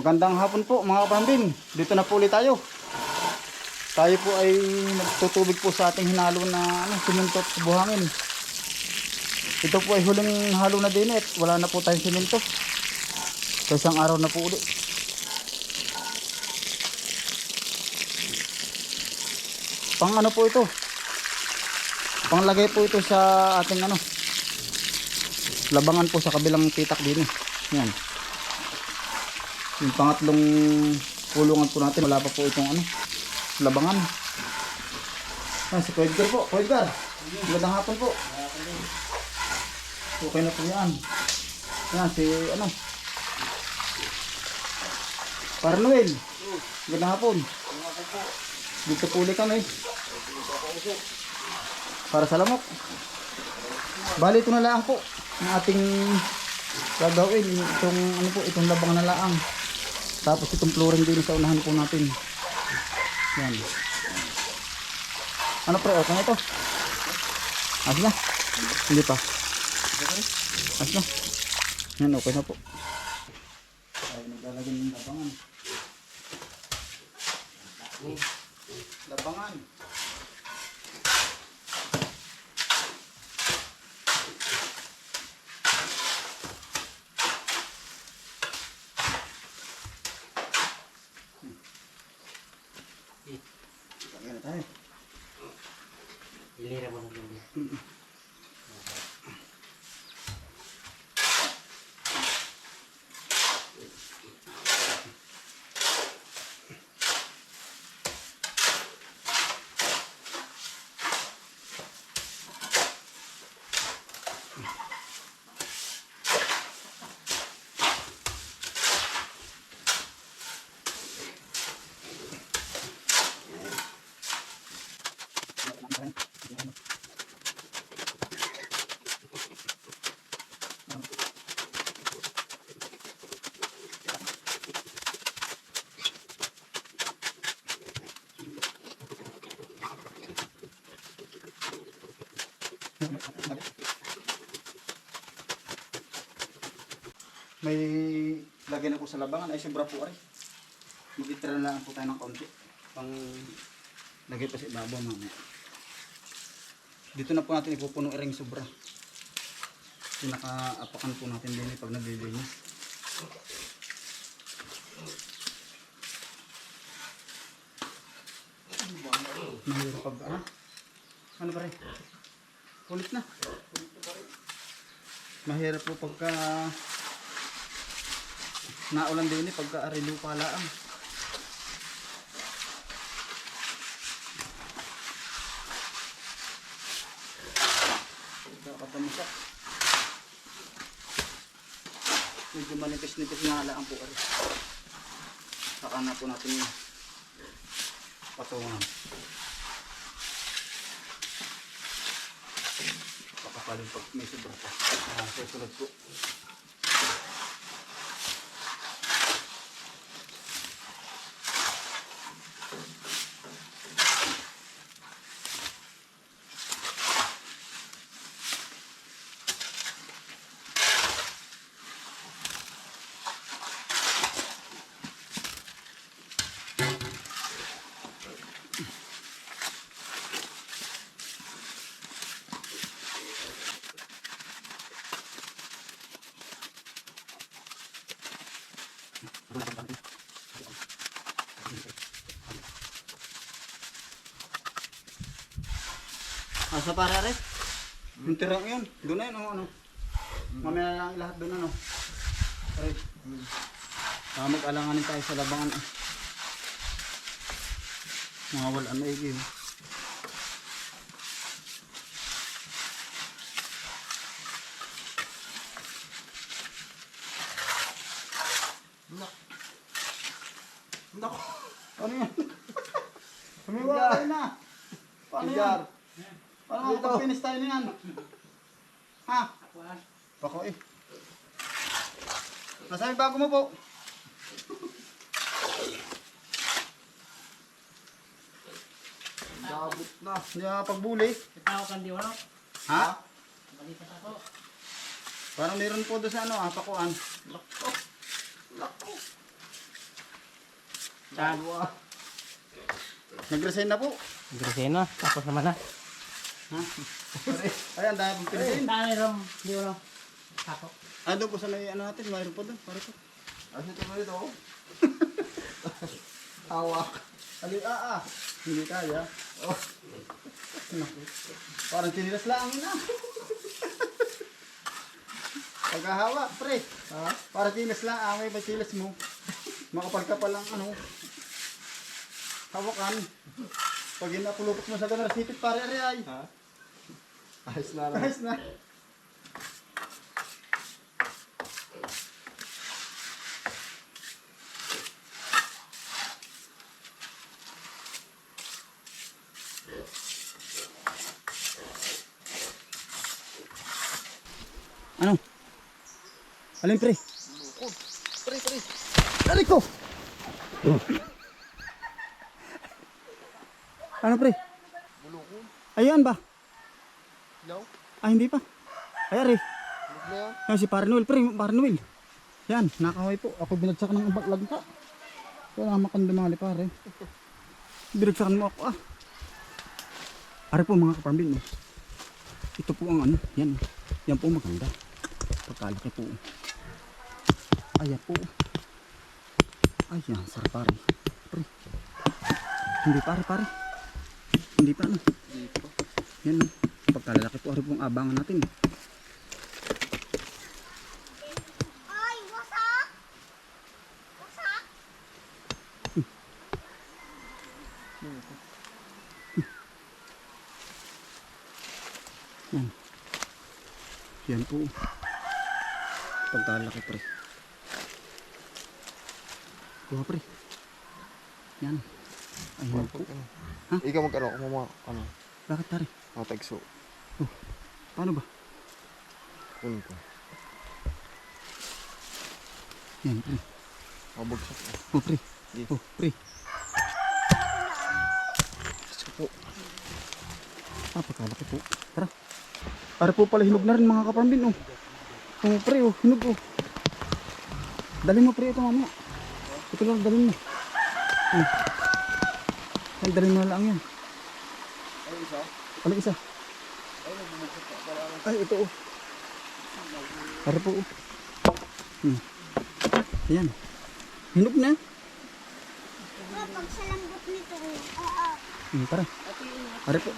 Magandang hapon po mga kapambin. Dito na po ulit tayo. Tayo po ay nagtutubig po sa ating hinalo na ano, simento at buhangin. Ito po ay huling halo na din at wala na po tayong simento. Sa isang araw na po ulit. Pang ano po ito? Panglagay po ito sa ating ano labangan po sa kabilang pitak din. Yan. Yung pangatlong kulungan po natin, wala pa po itong ano, labangan. Ah, si Kuya Edgar po. Kuya Edgar, magandang hapon po. Okay na po yan. Yan, si ano. Para Noel. Magandang hapon. Dito po ulit kami. Para sa lamok. Bali ito na lang po ng ating gagawin itong ano po itong labang na laang tapos itong flooring din sa unahan po natin. Yan. Ano pre? Okay na ito? Ayos na? Hindi pa. Ayos na? Yan okay na po. Ay naglalagay ng labangan. Labangan May lagyan ako sa labangan ay sobra po ay. Mag-itira na lang po tayo ng konti. Pang lagay pa sa ibabaw mamaya. Dito na po natin ipupuno iring sobra. Pinaka-apakan po natin din pag naglilinis. Mahirap pag ah? Ano pa rin? Ulit na. Mahirap po pagka naulan din eh pagka arilo pala ang. Katamusak. Medyo manipis-nipis nga lang po ari. Saka na po natin yung patungan. Pakapalin pag may sobra pa. Ah, susunod po. Asa para rin? Yung tirang yun. Doon na yun, oh, ano. Mamaya lang lahat doon, ano. Pare. Saka mag-alanganin tayo sa labangan, eh. Mga walaan na igi, oh. Nako! Ano yan? Humiwalay na. Paano yan? Paano Dito. finish tayo niyan? Ha? Bako eh. Nasaan bago mo po? Dabot na. Hindi na pagbuli. Itaw kan di wala. Ha? Balikat ako. Parang meron po doon sa ano, ah, pakuan. Lako! Lako! Saan? Nag-resign na po. Groseno na. Tapos naman na. Ha? Ayan, dahil pong pinisin. Dali ram. Di wala. Tato. Ah, doon po sa may ano natin, mayroon po doon. Pare po. Ano ito mo ito? Hawak. Ali, ah, ah. Hindi kaya. Oh. Parang tinilas lang na. Pagkahawak, pre. Ha? Parang tinilas lang, ah, may patilas mo. Makapal-kapal lang, ano. Hawakan. Pag inapulupot mo sa ganun, sipit pare ari ay. Ha? Ayos na lang. Ayos na. Ano? Alin pre? Pre, pre. Dali ko! Ano pre? Bulukon. Ayan ba? Ah, hindi pa. Ay, ari. Yan. Si Parnoel, pre, Parnoel. Yan, nakaway po. Ako binagsak ng baglag ka. Wala makandumali pare. Binagsakan mo ako ah. Ari po mga kaparmin. Oh. Ito po ang ano, yan. Yan po maganda. Pagkalaki po. Ayan po. Ay, yan, sarap pare. Pre. Hindi pare, pare. Hindi pa ano. Dito. Yan. oh. Pagkalalaki po, ari po ang abangan natin. Ay, wasak! Wasak! Yan. Yan po. Pagkalaki pre. Kuha pre. Yan. Ayun po. Ha? Ikaw mag-ano, kumama, ano, Bakit pare? mga tagso. Paano ba? Kunin ko. Yan pre. Mabagsak ko. Oh pre. Sige. Oh pre. Gusto po. Pagkalaki po. Tara. Para po pala hinog na rin mga kapambin oh. Oh pre oh, hinog oh. Dali mo pre ito mamaya. Ito lang dali mo. Hmm. Ay, dali mo lang yan. Ay, isa. Ano isa? Ay, ito oh. Para po oh. Hmm. Ayan. Hinog na. Oh, pag sa lambot nito, oo. Hmm, tara. Para po.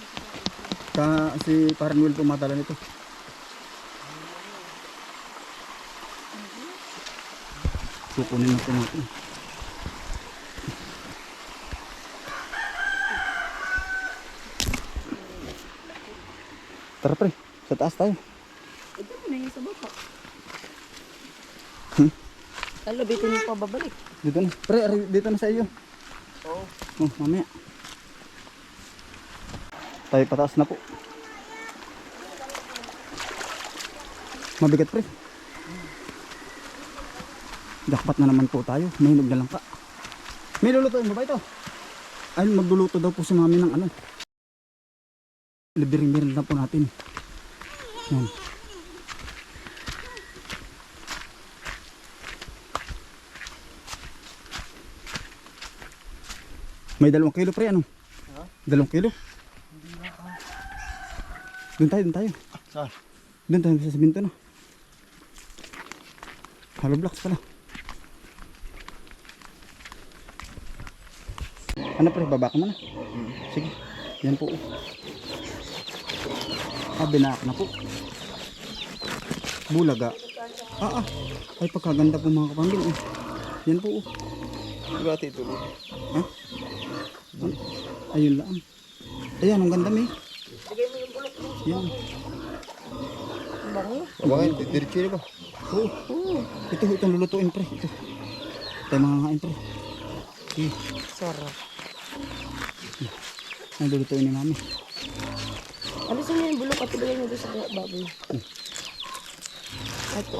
Ka si Parnuel pumatala nito. Kukunin na po natin. Tara pre, sa taas tayo. Ito na yung sa baba. Hmm? Lalo, dito niyo pa babalik. Dito na. Pre, ari- dito na sa iyo. Oo. Oh, mamaya. Tayo pataas na po. Mabigat pre. Jackpot na naman po tayo. Mahinog na lang ka. May lulutuin mo ba ito? Ay, magluluto daw po si mami ng ano. Libiring meron na po natin. Yan. May dalawang kilo pre, ano? Dalawang kilo? Doon tayo, doon tayo. Saan? Doon tayo sa simento na. Hollow blocks pala. Ano pre, baba ka muna. Sige. Yan po. Ah, binak na po. Bulaga. Ah, ah. Ay, pagkaganda po mga kapamilya. Eh. Yan po. oh. Diba ate tuloy? Ha? Ayun lang. Ayan, ang ganda may. Yan. Abangin, didiretso na ba? Oo. Oo. Ito, ito lulutuin pre. Ito. Tayo mga ngain pre. Okay. Sarap. Ang lulutuin ni mami. Ibigay niyo doon sa baboy.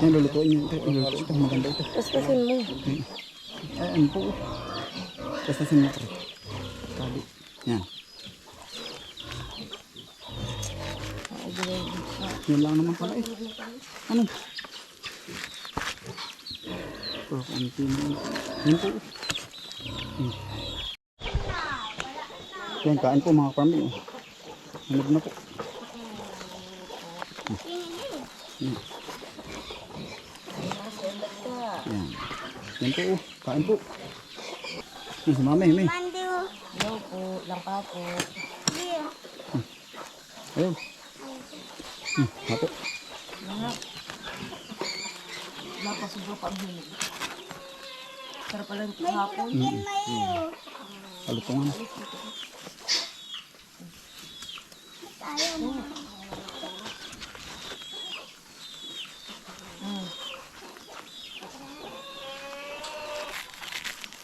Yan, lulutuin niyo. Ito, lulutuin. Ito, maganda ito. Tapos kasin mo. Ay, ano po. Basta sin mo. Tabi. Yan. Yan lang naman pala eh. Ano? Pero konti na. Yan po. Yan, kain po mga. Oh. Hinog na po. Hmm. Yan. Yan po, oh. kain po. Yan, si mami, mami. Mandi oh. Hello po, langka po. Ayun. Hmm, ako. Napasubok ang hinog. Sarap pala yung May hapon. bulok yan mayo. Kalutungan. Ayaw mo.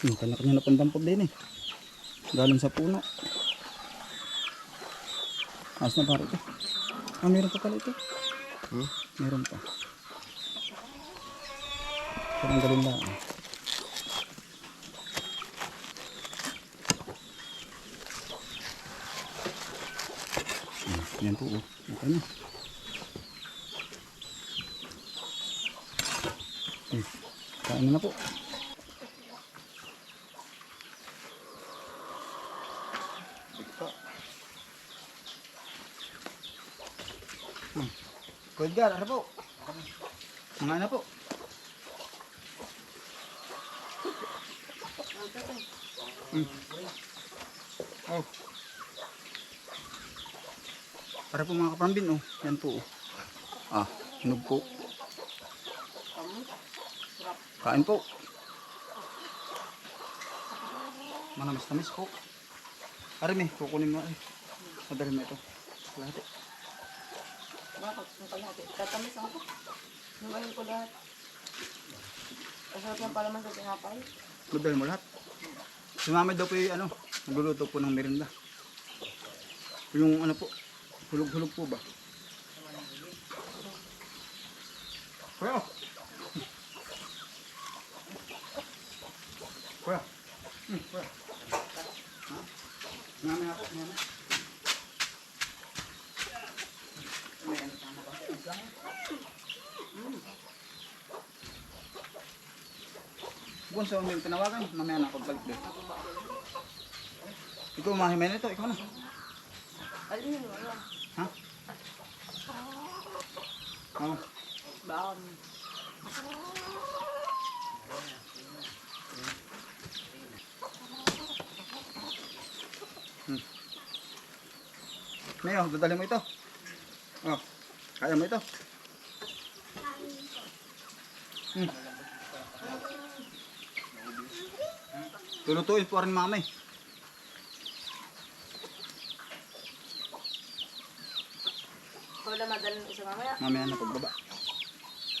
Hmm, kanya-kanya na pandampot din eh. Galing sa puno. Ayos na pare ito. Ah, meron pa pala ito. Hmm? Meron pa. Parang galing lang. Hmm, yan po. Oh. Okay na. Hmm, kain na po. Kuya Edgar, ano po? Mga na po. Hmm. Oh. Para po mga kapambin, oh. Yan po, oh. Ah, hinog po. Kain po. Manamis-namis po. Arimi, kukunin mo eh. Madali mo ito. Lahat eh. Bakit? Yung kalahati. Tatamis ako. Yung ayun ko lahat. Kasarap yung palaman sa tinapay. Madali mo lahat. Si mami daw po yung ano, nagluluto po ng merinda. Yung ano po, hulog-hulog po ba? Kuya! Kuya! Hmm, kuya. Mami ako, mami. Kung sa may tinawagan, mamaya na ako balik doon. Ikaw mahimay na ito, ikaw na. Alin yun? Wala. Ha? Oo. Baka. Mayo, dadali mo ito. Oh, kaya mo ito. Hmm. Tulutuin po rin mamay. Wala madaling isa mamaya. Mamaya na pagbaba.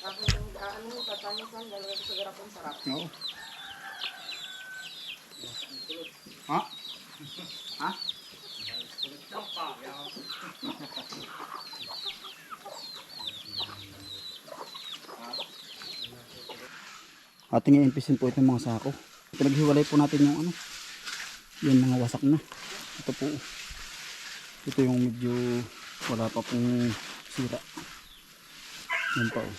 Ako yung ano yung tatamis lang. Ko sa sarap. Oo. Ha? Ha? Ating i-impisin po itong mga sako. Pinaghiwalay po natin yung ano. Yung mga wasak na. Ito po. Ito yung medyo wala pa pong sira. Yan pa oh.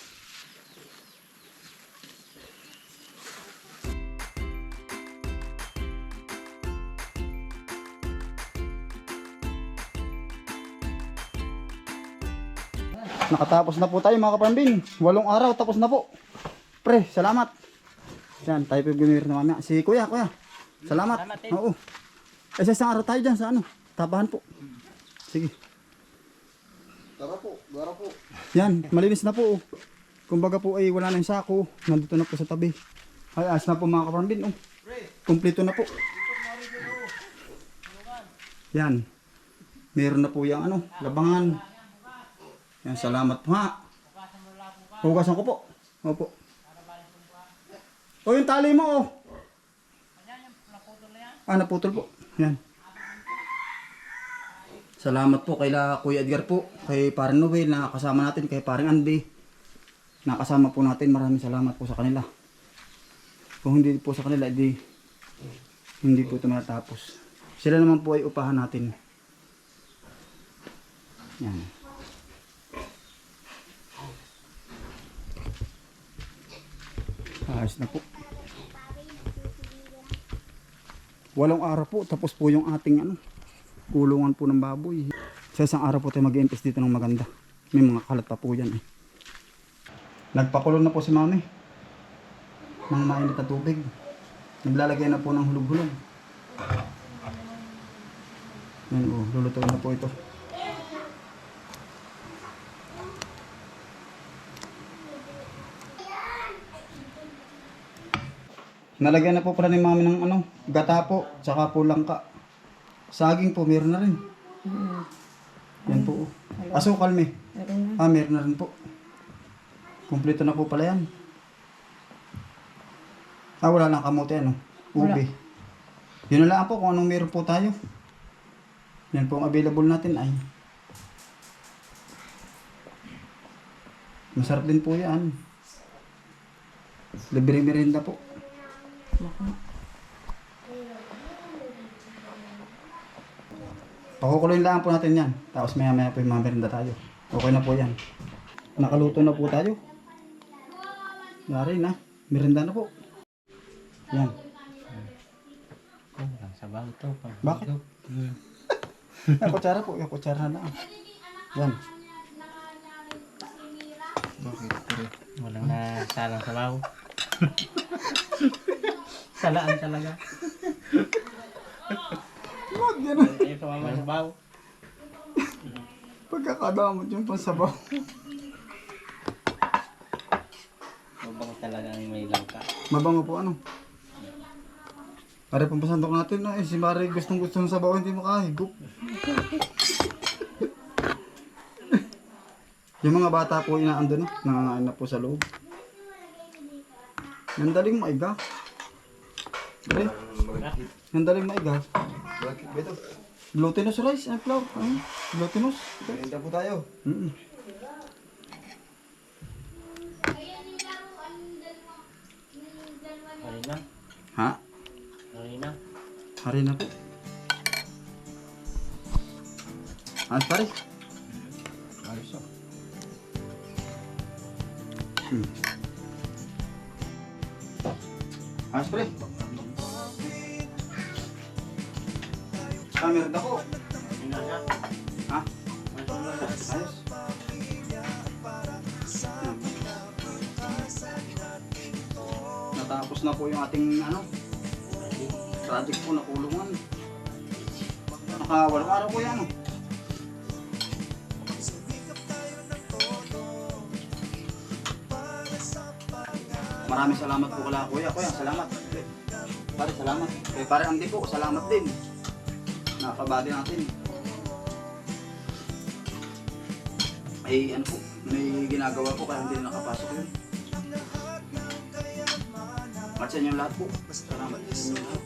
Nakatapos na po tayo mga kapambin. Walong araw tapos na po. Pre, salamat. Yan, tayo po gumimir na mamaya. Si kuya, kuya. Salamat. Salamat, eh. Oo. Eh, sa isang araw tayo dyan sa ano. Tabahan po. Sige. Tara po, gara po. Yan, malinis na po. oh. Kumbaga po ay wala na yung sako. Nandito na po sa tabi. Ay, ayos na po mga kapambin. Oh. Kompleto na po. Yan. Meron na po yung ano, labangan. Yan, salamat po ha. Hugasan ko po. Opo. O yung tali mo oh. Ah, naputol po. Yan. Salamat po kay Kuya Edgar po, kay Paring Noel na kasama natin, kay Paring Andy. Nakasama po natin. Maraming salamat po sa kanila. Kung hindi po sa kanila, edi hindi po ito matatapos. Sila naman po ay upahan natin. Yan. Ayos na po. Walong araw po, tapos po yung ating ano, kulungan po ng baboy. Sa isang araw po tayo mag-iimpis dito ng maganda. May mga kalat pa po yan eh. Nagpakulo na po si mami. Ng mainit na tubig. Naglalagay na po ng hulog-hulog. Yan o, lulutuin na po ito. Nalagyan na po pala ni mami ng ano, gata po, tsaka po langka. Saging po, meron na rin. Yan po. Asukal me. Meron na. Ah, meron na rin po. Kumpleto na po pala yan. Ah, wala lang kamote ano. Ube. Yun na lang po kung anong meron po tayo. Yan po ang available natin ay. Masarap din po yan. Libre merinda po. Pakukuloyin lang po natin yan. Tapos maya maya po yung mga merinda tayo. Okay na po yan. Nakaluto na po tayo. Yari na. Merinda na po. Yan. Kulang sa bago to. pang- Bakit? Yung kutsara po. Yung kutsara na lang. Yan. Bakit? Walang na salang sa bago. Salaan talaga. Wag yan. Ayaw sumama sa bago. Pagkakadamot yung pansabaw. Mabang talaga ang may langka. Mabango po ano. Pare pampasandok natin na eh. Si Mari gustong gusto ng sabaw hindi makahigop. yung mga bata po inaando na. Nangangain na po sa loob. Nandaling maiga. Pre, nandaling maiga. Bakit? Beto. Glutinous rice and flour. Ano? Glutinous. Merinda po tayo. Mm Hari na. Ha? Hari na. Hari na po. Ayos pare. Ayos ah. Hmm. Ayos pare. Camera na po. Ha? Ayos. Natapos na po yung ating ano project po na kulungan. Nakawalong araw po yan. oh. Maraming salamat po kala kuya. Kuya, salamat. Pare, salamat. Kay pare Andy po, salamat din. Napabati natin. Ay, ano po, may ginagawa po kaya hindi na nakapasok yun. At sa inyo lahat po. Salamat sa inyo lahat.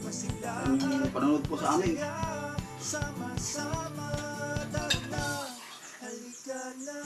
Ang panonood po sa amin. Sama-sama na halika na